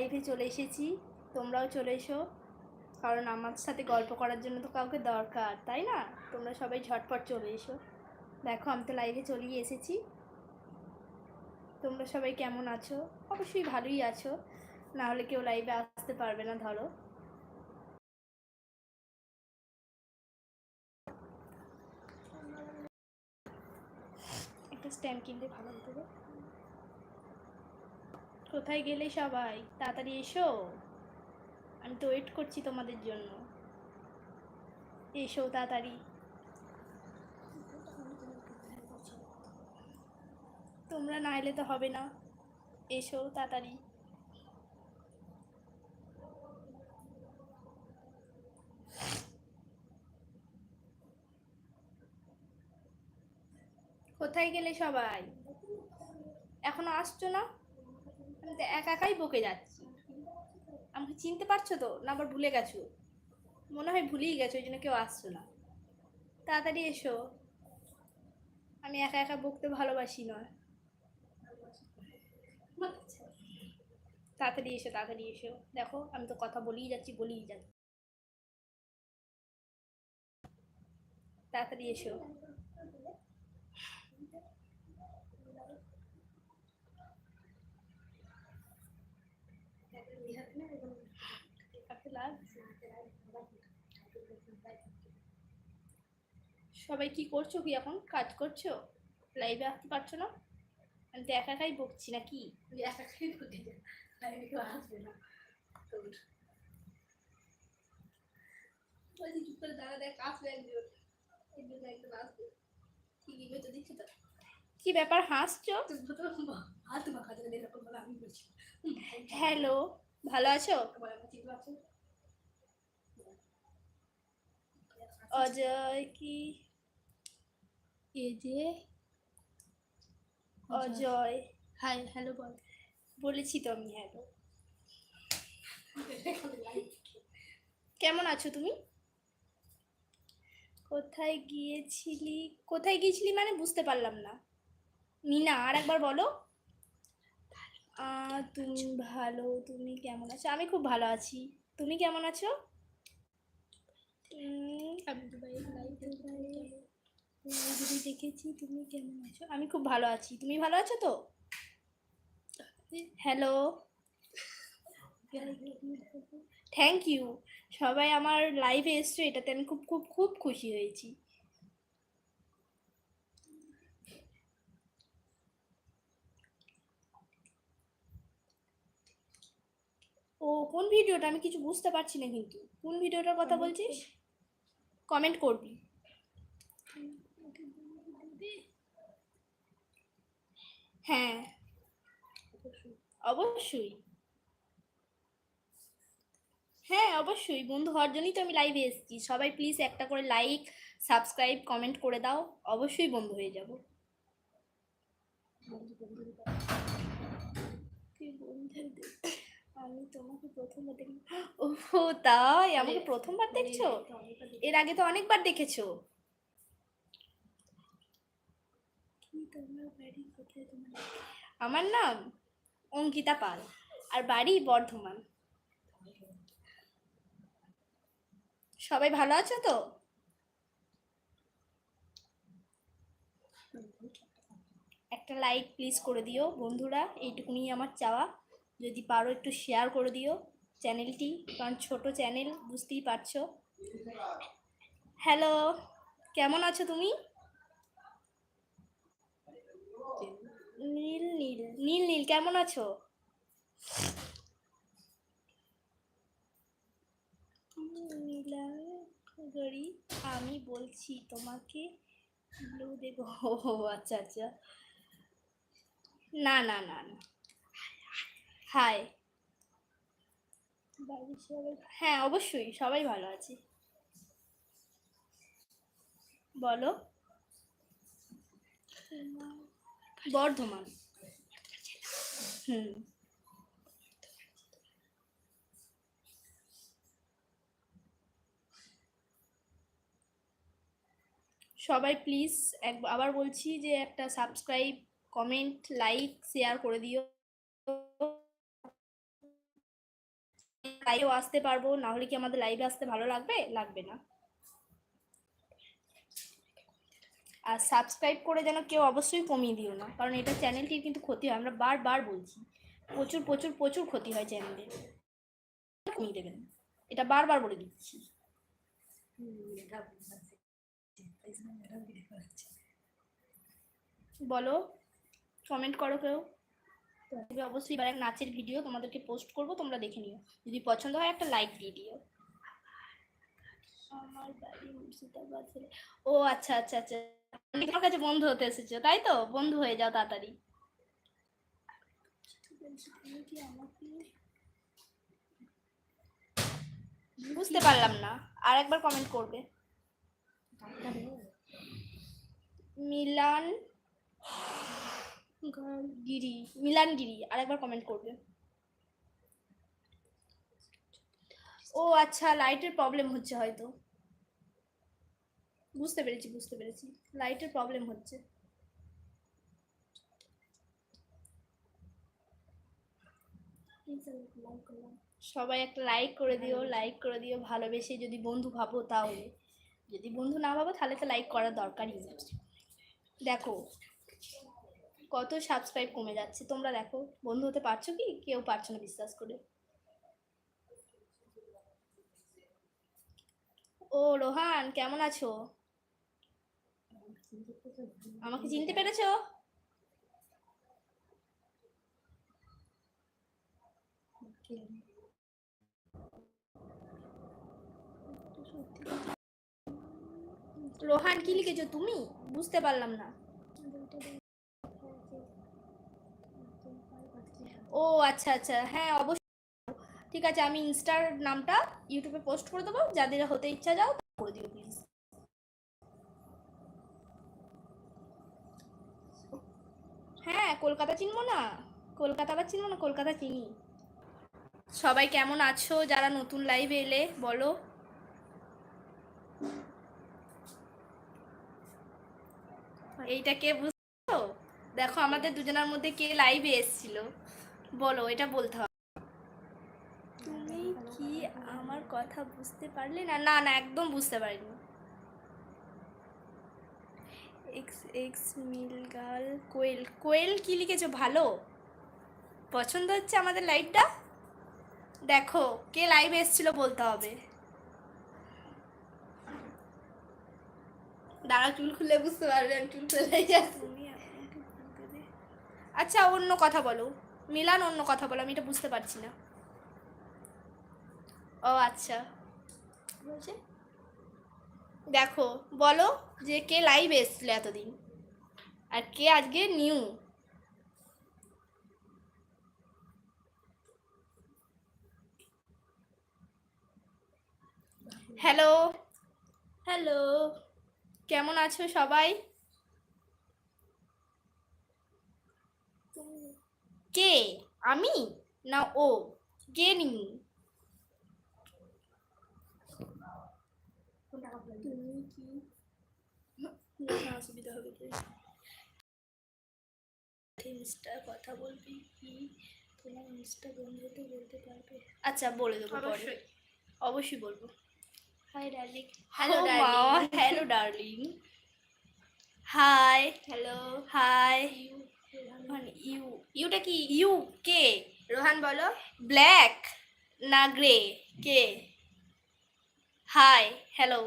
লাইভে চলে এসেছি। তোমরাও চলে এসো। কারণ আমার সাথে গল্প করার জন্য তো কাউকে দরকার, তাই না? তোমরা সবাই ঝটপট চলে এসো। দেখো, আমি তো লাইভে চলেই এসেছি। তোমরা সবাই কেমন আছো? অবশ্যই ভালোই আছো। না হলে কেউ লাইভে আসতে পারবে না, ধরো। একটা স্ট্যান্ড কিনলে ভালো হতো। কোথায় গেলে সবাই? তাড়াতাড়ি এসো। আমি তো ওয়েট করছি তোমাদের জন্য। এসো তাড়াতাড়ি। তোমরা না এলে তো হবে না। এসো তাড়াতাড়ি। কোথায় গেলে সবাই? এখনও আসছো না? আমি তো একা একাই বকে যাচ্ছি। আমাকে চিনতে পারছ তো? না আবার ভুলে গেছো? মনে হয় ভুলেই গেছো, ওই জন্য কেউ আসছো না। তাড়াতাড়ি এসো। আমি একা একা বকতে ভালোবাসি নয়। তাড়াতাড়ি এসো তাড়াতাড়ি এসো। দেখো, আমি তো কথা বলেই যাচ্ছি বলেই যাচ্ছি। তাড়াতাড়ি এসো। সবাই কি করছ কি এখন? কাজ করছ? লাইভে আসতে পারছ না? আমি তো একা একাই বকছি নাকি? একা একাই বকে যা লাইভে কেউ আসবে না। বলছি চুপ করে দাঁড়া দেখ আসবে একজন। একজন একজন আসবে। ঠিকই তো দিচ্ছি তো। কি ব্যাপার হাসছো? হ্যালো ভালো আছো তোমার আমার চিন্তা আছে অজয় কি? এ যে অজয়। হাই হ্যালো বল। বলেছি তো আমি হ্যালো। কেমন আছো তুমি? কোথায় গিয়েছিলি? কোথায় গিয়েছিলি মানে বুঝতে পারলাম না। মিনা আর একবার বলো। তুমি ভালো তুমি কেমন আছো? আমি খুব ভালো আছি। তুমি কেমন আছো? আমি দুবাই লাইভ দেখেছি তুমি কেমন আছো? আমি খুব ভালো আছি। তুমি ভালো আছো তো? হ্যালো থ্যাংক ইউ সবাই আমার লাইভে এসছো এটাতে আমি খুব খুব খুব খুশি হয়েছি। ও কোন ভিডিওটা? আমি কিছু বুঝতে পারছি না কিন্তু। কোন ভিডিওটার কথা বলছিস? কমেন্ট করবি। হ্যাঁ। অবশ্যই। হ্যাঁ অবশ্যই। বন্ধু হওয়ার জন্যই তো আমি লাইভে এসেছি। সবাই প্লিজ একটা করে লাইক সাবস্ক্রাইব কমেন্ট করে দাও। অবশ্যই বন্ধু হয়ে যাব। আমি তোমাকে প্রথমবার দেখি ও তাই? আমাকে প্রথমবার দেখছ? এর আগে তো অনেকবার দেখেছ। আমার নাম অঙ্কিতা পাল আর বাড়ি বর্ধমান। সবাই ভালো আছো তো? একটা লাইক প্লিজ করে দিও বন্ধুরা এইটুকুনি আমার চাওয়া। যদি পারো একটু শেয়ার করে দিও চ্যানেলটি কারণ ছোট চ্যানেল বুঝতেই পারছ। হ্যালো কেমন আছো তুমি? নীল নীল নীল নীল, কেমন আছো? আমি বলছি তোমাকে ব্লু দেব। আচ্ছা আচ্ছা। না না না না। হাই হ্যাঁ অবশ্যই সবাই ভালো আছে। বলো। বর্ধমান। হুম। সবাই প্লিজ এক আবার বলছি যে একটা সাবস্ক্রাইব কমেন্ট লাইক শেয়ার করে দিও। লাইভেও আসতে পারব না হলে কি আমাদের লাইভে আসতে ভালো লাগবে? লাগবে না। আর সাবস্ক্রাইব করে যেন কেউ অবশ্যই কমিয়ে দিও না, কারণ এটা চ্যানেলটির কিন্তু ক্ষতি হয়, আমরা বারবার বলছি। প্রচুর প্রচুর প্রচুর ক্ষতি হয় চ্যানেলে কমিয়ে দেবেন। এটা বারবার বলে দিচ্ছি। বলো কমেন্ট করো কেউ। অবশ্যই এবার নাচের ভিডিও তোমাদেরকে পোস্ট করব, তোমরা দেখে নিও। যদি পছন্দ হয় একটা লাইক দিয়ে দিও। আমার ও আচ্ছা আচ্ছা আচ্ছা। তুমি তোমার কাছে বন্ধু হতে এসেছ, তাই তো? বন্ধু হয়ে যাও তাড়াতাড়ি। বুঝতে পারলাম না। আর একবার কমেন্ট করবে। মিলান গিরি মিলান গিরি আরেকবার কমেন্ট করবে। ও আচ্ছা লাইটের প্রবলেম হচ্ছে হয়তো। বুঝতে পেরেছি বুঝতে পেরেছি। লাইটের প্রবলেম হচ্ছে। সবাই একটা লাইক করে দিও লাইক করে দিও, ভালোবেসে যদি বন্ধু ভাবো তাহলে। যদি বন্ধু না ভাবো তাহলে তো লাইক করার দরকারই নেই। দেখো কত সাবস্ক্রাইব কমে যাচ্ছে? তোমরা দেখো, বন্ধু হতে পারছ কি? কেউ পারছ না বিশ্বাস করে। ও রোহান, কেমন আছো? আমাকে চিনতে পেরেছ? রোহান, কি লিখেছো তুমি? বুঝতে পারলাম না। ও আচ্ছা আচ্ছা। হ্যাঁ অবশ্যই। ঠিক আছে, আমি ইনস্টার নামটা ইউটিউবে পোস্ট করে দেবো। যাদের হতে ইচ্ছা যাও করে দিও প্লিজ হ্যাঁ কলকাতা চিনবো না? কলকাতা আবার চিনবো না? কলকাতা চিনি। সবাই কেমন আছো? যারা নতুন লাইভে এলে, বলো। এইটা কে বুঝছ দেখো, আমাদের দুজনের মধ্যে কে লাইভে এসেছিল? বলো এটা বলতে হবে। তুমি কি আমার কথা বুঝতে পারলে? না না না একদম বুঝতে পারিনি। এক্স এক্স মিল গার্ল কোয়েল কোয়েল কি লিখেছো? ভালো? পছন্দ হচ্ছে আমাদের লাইভটা? দেখো কে লাইভে এসেছিল বলতে হবে। দাঁড়া চুল খুলে বুঝতে পারবে আমি চুল যাচ্ছি। আচ্ছা অন্য কথা বলো। মিলান অন্য কথা বলো আমি এটা বুঝতে পারছি না। ও আচ্ছা। বলছে? দেখো বলো যে কে লাইভ এসছিল এতদিন? আর কে আজকে নিউ হ্যালো হ্যালো কেমন আছো সবাই? কে? আমি না ও? কে নিউ তুমি কি অসুবিধা হবে ইনস্টা কথা বলবি কি তোমার ইনস্টা বন্ধুতে বলতে পারবে আচ্ছা বলে দেবো অবশ্যই। অবশ্যই বলব। Hi darling hello darling. Hello darling hi hello hi you Yuta কি? ইউ কে? রোহান বলো। ব্ল্যাক না grey K? Hi hello.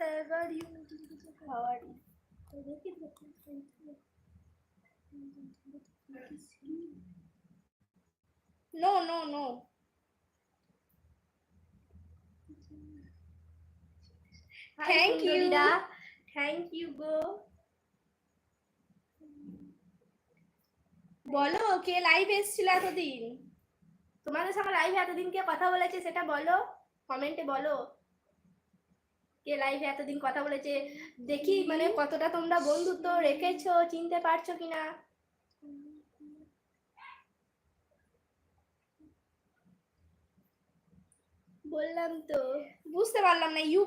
Are you? How are you? No, thank you গো বলো, কে লাইভ এসেছিল এতদিন? তোমাদের সঙ্গে লাইভে এতদিন কে কথা বলেছে সেটা বলো কমেন্টে বলো। কে লাইভে এতদিন কথা বলেছে? দেখি মানে কতটা তোমরা বন্ধুত্ব রেখেছো, চিনতে পারছ কিনা? বললাম তো, বুঝতে পারলাম না, ইউ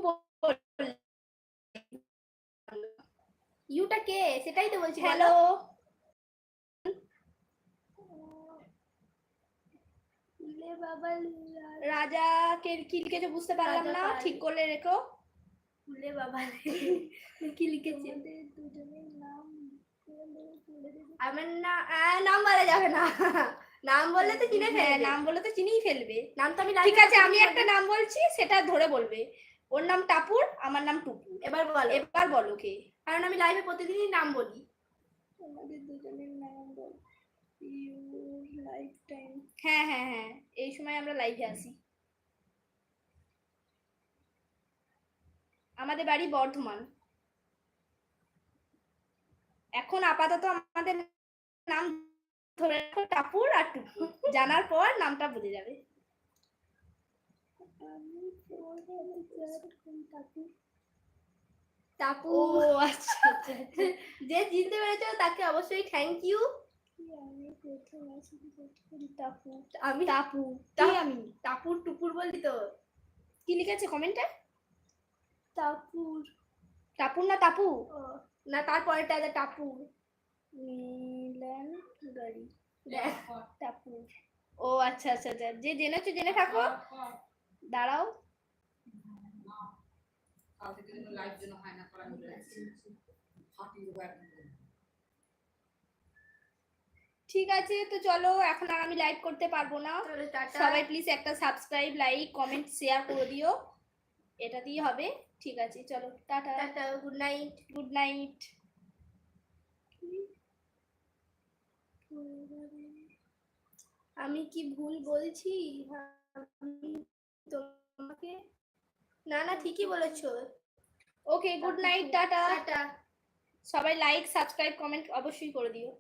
ইউটা কে? সেটাই তো বলছি হ্যালো ফুলে বাবা রাজা কে কি লিখেছো বুঝতে পারলাম না। ঠিক করলে রেখো। ফুলে বাবা কি লিখেছে আমার না নাম বলা যাবে না। নাম বললে তো চিনে হ্যাঁ ফেলবে। নাম বলে তো চিনিই ফেলবে। নাম তো আমি ঠিক আছে আমি একটা নাম বলছি সেটা ধরে বলবে। ওর নাম টাপুর আমার নাম টুপু। এবার বলো। এবার বলো কে। কারণ আমি লাইভে প্রতিদিনই নাম বলি। আমাদের দুজনের নাম বল। লাইফ টাইম হ্যাঁ হ্যাঁ হ্যাঁ এই সময় আমরা লাইভে আসি আমাদের বাড়ি বর্ধমান। এখন আপাতত আমাদের নাম ধরে রাখো টাপুর আর টুপু। জানার পর নামটা বুঝে যাবে। আমি টাপু আচ্ছা আচ্ছা আচ্ছা। যে চিনতে পেরেছ তাকে অবশ্যই থ্যাংক ইউ টাপু আমি টাপু কি আমি? টাপুর টুপুর বললি তো। কি লিখেছে কমেন্টে টাপুর টাপুর না টাপু না তারপরেটা আছে টাপু মিলান গাড়ি। টাপুর ও আচ্ছা আচ্ছা আচ্ছা। যে জেনেছো জেনে থাকো। দাঁড়াও। কালকে যদি লাইভ জন্য হয় না করা দেবো একদম ঠিক আছে তো চলো এখন আর আমি লাইভ করতে পারব না। সবাই প্লিজ একটা সাবস্ক্রাইব লাইক কমেন্ট শেয়ার করে দিও। এটা দিয়ে হবে। ঠিক আছে চলো tata. Tata good night good night আমি কি ভুল বলছি? আমি না না ঠিকই বলেছ। Okay good night tata. Tata. সবাই লাইক সাবস্ক্রাইব কমেন্ট অবশ্যই করে দিও।